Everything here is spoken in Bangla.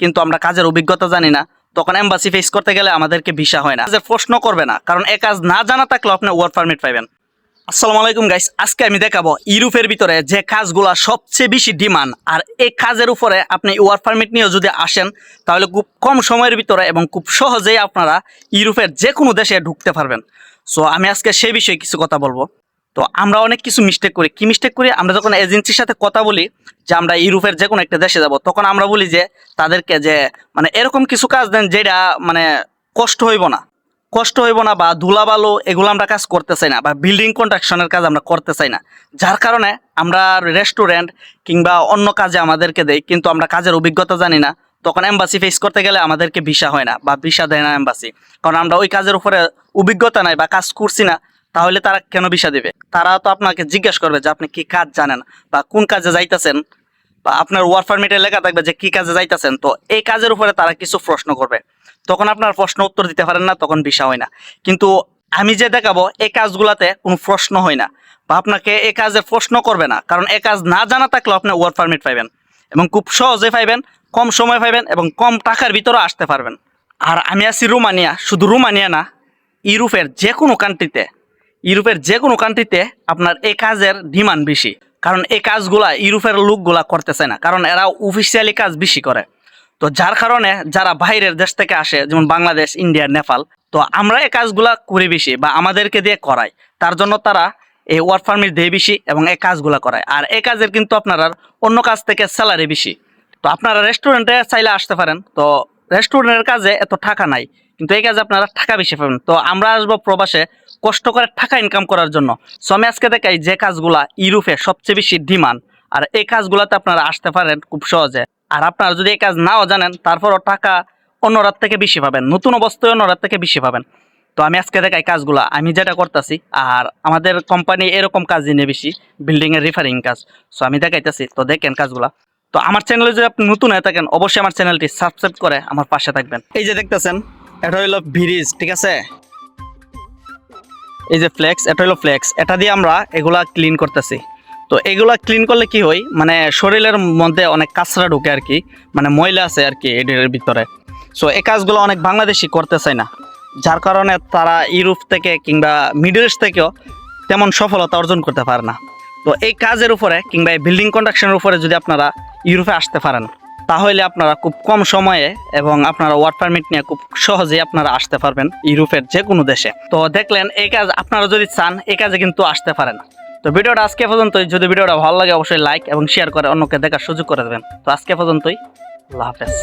কিন্তু আমরা কাজের অভিজ্ঞতা জানি না, তখন এম্বাসি ফেস করতে গেলে আমাদেরকে ভিসা হয় না। কাজের প্রশ্ন করবে না, কারণ এ কাজ না জানা থাকলেও আপনি ওয়ার্ক পারমিট পাবেন আসসালামু আলাইকুম গাইস আজকে আমি দেখাবো ইউরোপের ভিতরে যে কাজগুলা সবচেয়ে বেশি ডিমান্ড আর এই কাজের উপরে আপনি ওয়ার্ক পারমিট নিয়ে যদি আসেন, তাহলে খুব কম সময়ের ভিতরে এবং খুব সহজেই আপনারা ইউরোপের যে কোনো দেশে ঢুকতে পারবেন। সো আমি আজকে সেই বিষয়ে কিছু কথা বলব। তো আমরা অনেক কিছু মিস্টেক করি। কি মিস্টেক করি? আমরা যখন এজেন্সির সাথে কথা বলি যে আমরা ইউরোপের যে কোনো একটা দেশে যাব, তখন আমরা বলি যে তাদেরকে যে মানে এরকম কিছু কাজ দেন যেটা মানে কষ্ট হইব না। কষ্ট হইব না বা ধুলাবালো এগুলো আমরা কাজ করতে চাই না বা বিল্ডিং কন্ট্রাকশনের কাজ আমরা করতে চাই না। যার কারণে আমরা রেস্টুরেন্ট কিংবা অন্য কাজে আমাদেরকে দেয় কিন্তু আমরা কাজের অভিজ্ঞতা জানি না। তখন এম্বাসি ফেস করতে গেলে আমাদেরকে ভিসা হয় না বা ভিসা দেয় না এম্বাসি কারণ আমরা ওই কাজের উপরে অভিজ্ঞতা নাই বা কাজ করছি না। তাহলে তারা কেন ভিসা দেবে? তারা তো আপনাকে জিজ্ঞেস করবে যে আপনি কি কাজ জানেন বা কোন কাজে যাইতেছেন বা আপনার ওয়ার্ক পারমিটে লেখা থাকবে যে কি কাজে যাইতেছেন। তো এই কাজের উপরে তারা কিছু প্রশ্ন করবে। তখন আপনার প্রশ্ন উত্তর দিতে পারেন না, তখন ভিসা হয় না। কিন্তু আমি যে দেখাবো এই কাজগুলাতে কোনো প্রশ্ন হয় না বা আপনাকে এই কাজের প্রশ্ন করবে না। কারণ এ কাজ না জানা থাকলেও আপনি ওয়ার্ক পারমিট পাইবেন এবং খুব সহজে পাইবেন, কম সময় পাইবেন এবং কম টাকার ভিতরে আসতে পারবেন। আর আমি আছি রোমানিয়া, শুধু রোমানিয়া না, ইউরোপের যে কোনো কান্ট্রিতে ইউরোপের যে কোনো কান্ট্রিতে আপনার এই কাজের ডিমান্ড বেশি। কারণ এই কাজগুলা ইউরোপের লোকগুলা করতেছে না। কারণ এরা অফিসিয়ালি কাজ বেশি করে। তো যার কারণে যারা বাইরের দেশ থেকে আসে, যেমন বাংলাদেশ, ইন্ডিয়া, নেপাল, তো আমরা এই কাজগুলা করি বেশি বা আমাদেরকে দিয়ে করাই তার জন্য তারা এই ওয়ার্ক পারমিট দেয় বেশি এবং এই কাজগুলা করায়। আর এই কাজের কিন্তু আপনারা অন্য কাজ থেকে স্যালারি বেশি। তো আপনারা রেস্টুরেন্টে চাইলে আসতে পারেন। তো রেস্টুরেন্টের কাজে এত টাকা নাই। কিন্তু এই কাজে আপনারা টাকা বেশি পাবেন। তো আমরা আসব প্রবাসে কষ্ট করে টাকা ইনকাম করার জন্য। সো আমি আজকে দেখাই যে কাজগুলা ইউরোপে সবচেয়ে বেশি ডিমান্ড আর এই কাজগুলাতে আপনারা আসতে পারেন খুব সহজে। আর আপনারা যদি এই কাজ নাও জানেন, তারপরও টাকা অন্য রাত থেকে বেশি পাবেন। নতুন অবস্থায় অন্য রাত থেকে বেশি পাবেন। তো, আমি আজকে দেখাই কাজগুলা। আমি যেটা করতেছি, আর আমাদের কোম্পানি এরকম কাজ নিয়ে বেশি বিল্ডিং এর রিফারিং কাজ। সো আমি দেখাইতেছি, তো দেখেন কাজগুলা। তো, আমার চ্যানেলে যদি আপনি নতুন হয়ে থাকেন, অবশ্যই আমার চ্যানেলটি সাবস্ক্রাইব করে আমার পাশে থাকবেন। এই যে দেখতেছেন, এটা হইল ব্রিজ ঠিক আছে? এই যে ফ্লেক্স এটা হলো ফ্লেক্স এটা দিয়ে আমরা এগুলা ক্লিন করতেছি। তো এগুলা ক্লিন করলে কি হয়? মানে শরীরের মধ্যে অনেক কাঁচরা ঢুকে আর কি। মানে ময়লা আছে আর কি এটির ভিতরে। সো এই কাজগুলো অনেক বাংলাদেশি করতে চায় না। যার কারণে তারা ইউরোপ থেকে কিংবা মিডল ইস্ট থেকেও তেমন সফলতা অর্জন করতে পারে না। তো এই কাজের উপরে কিংবা এই বিল্ডিং কন্ট্রাকশনের উপরে যদি আপনারা ইউরোপে আসতে পারেন তাহলে আপনারা খুব কম সময়ে এবং আপনারা ওয়ার্ক পারমিট নিয়ে খুব সহজে আপনারা আসতে পারবেন ইউরোপের যে কোনো দেশে। তো দেখলেন, এই কাজ আপনারা যদি চান, এই কাজে কিন্তু আসতে পারেন। তো ভিডিওটা আজকে পর্যন্তই। যদি ভিডিওটা ভালো লাগে, অবশ্যই লাইক এবং শেয়ার করে অন্যকে দেখার সুযোগ করে দেবেন। তো আজকে পর্যন্তই। আল্লাহ হাফেজ।